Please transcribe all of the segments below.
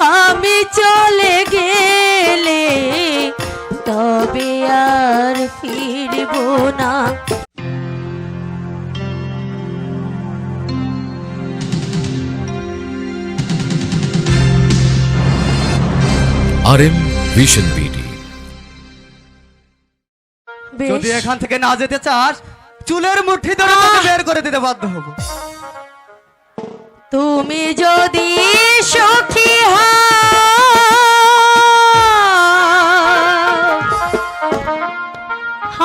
আমি চলে গেলে তবে আর ফিরব না। R M vision BD. যদি এখান থেকে না যেতে চাস চুলের মুঠি ধরে বের করে দিতে বাধ্য হব। তুমি যদি সখী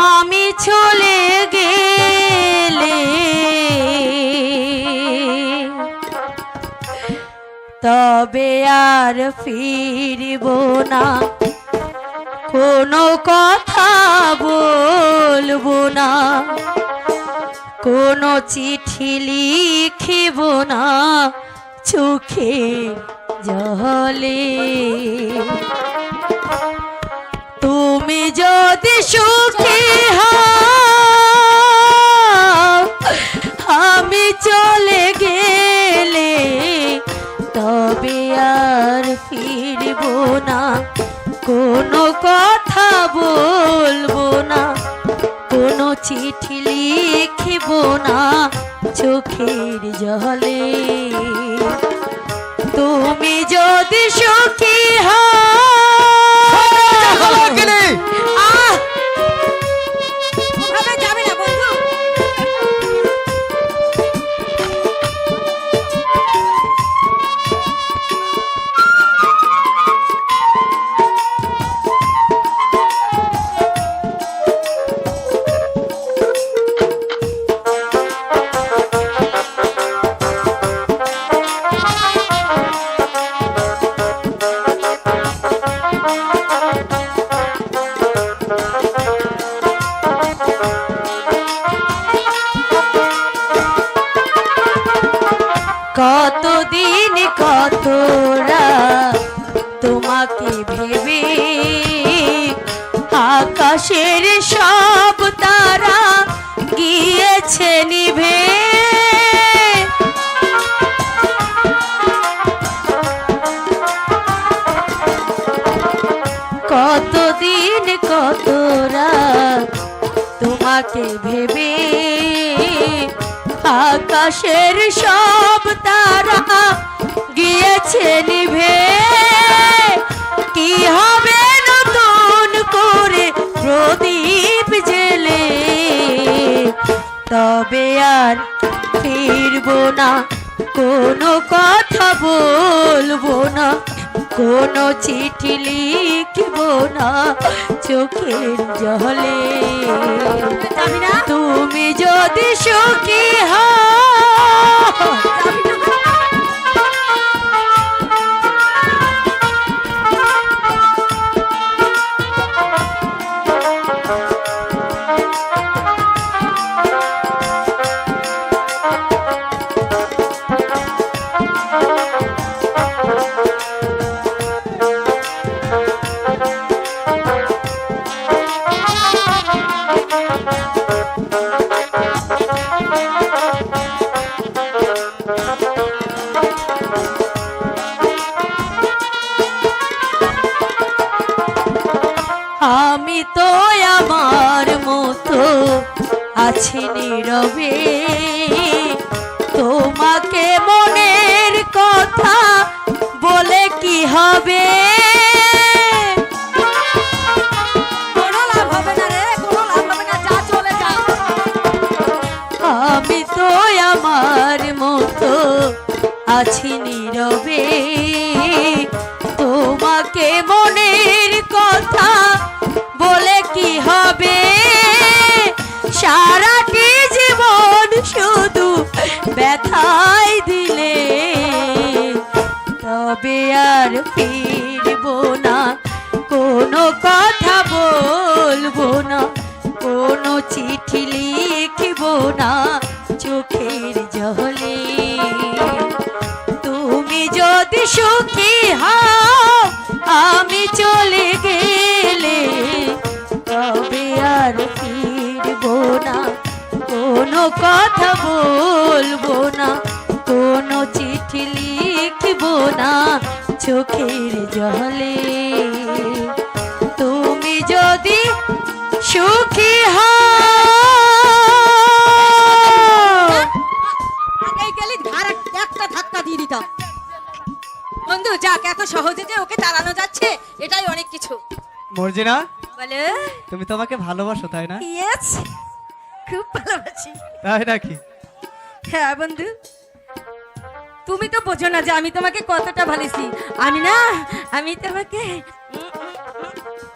আমি চলে গেলে তবে আর ফিরব না। কোনো কথা বলব না। কোনো চিঠি লিখিব না, চোখে জলে। তুমি যদি সুখী আমি চলে গেলে তবে আর ফিরব না। কোনো কথা বলব চিঠি লিখিব না চোখের জলে। তুমি যদি সুখী হও। আকাশের সব তারা গিয়েছে নিভে। কতদিন কতরা তোমাকে ভেবে আকাশের সব তারা গিয়েছে নিভে। কি হবে প্রদীপ জেলে তবে আর ফিরবো না। কোনো কথা বলব না কোনো চিঠি লিখব না চোখের জলে। তুমি যদি সুখী হও লিখব না চোখের জলে। তুমি যদি সুখী হও, আমি চলে গেলে তবে আর ফিরবো না। কোনো কথা বলব না, কোনো চিঠি লিখব না চোখের জলে। তুমি যদি সুখী হও বন্ধু যাক এত সহজে যে ওকে তাড়ানো যাচ্ছে এটাই অনেক কিছু। মর্জিনা বলে? তুমি তোমাকে ভালোবাসো তাই না? ইয়েস খুব ভালোবাসি। তাই নাকি? হ্যাঁ বন্ধু। তুমি তো বোঝো না যে আমি তোমাকে কতটা ভালোবাসি। আমি না আমি তোমাকে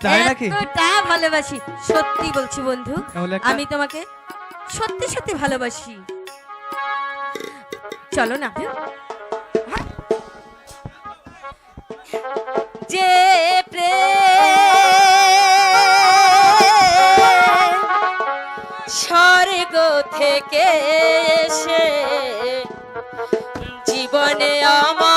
তাই নাকি? এতটা ভালোবাসি। সত্যি বলছি বন্ধু আমি তোমাকে সত্যি সত্যি ভালোবাসি। চলো না। যে প্রেম স্বর্গ থেকে সে জীবনে আমার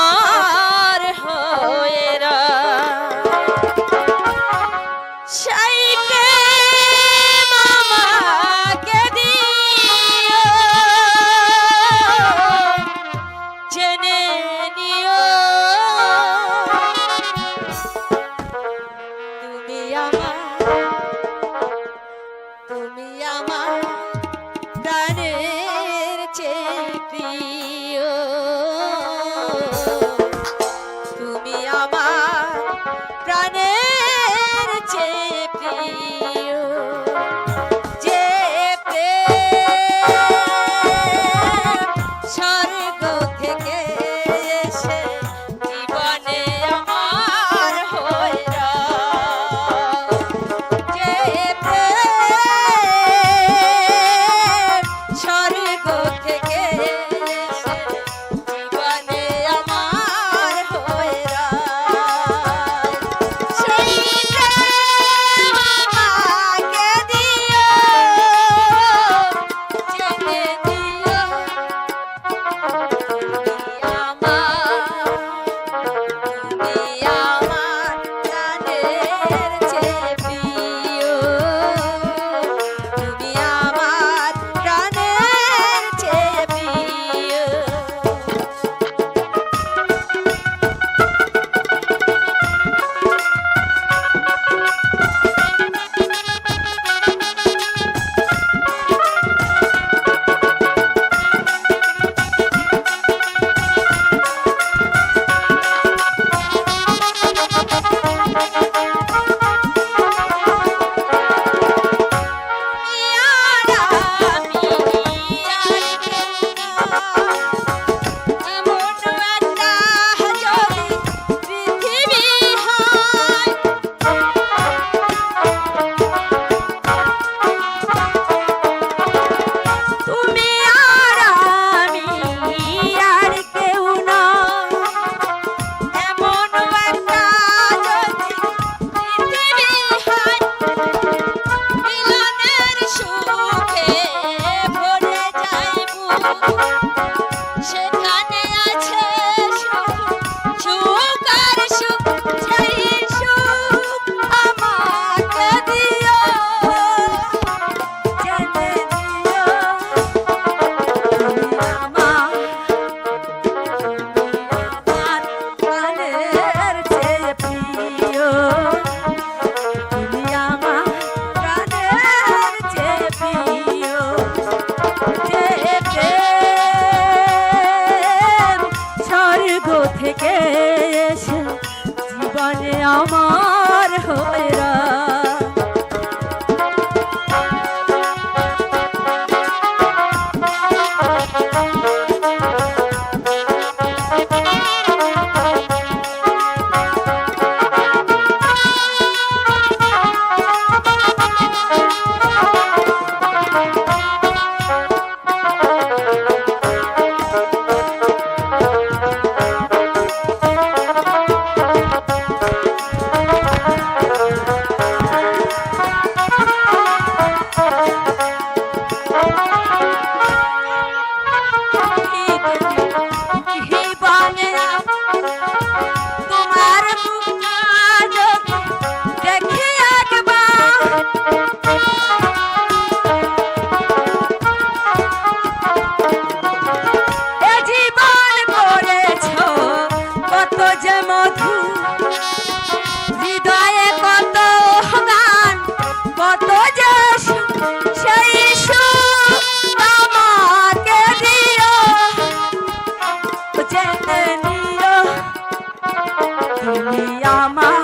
Yama.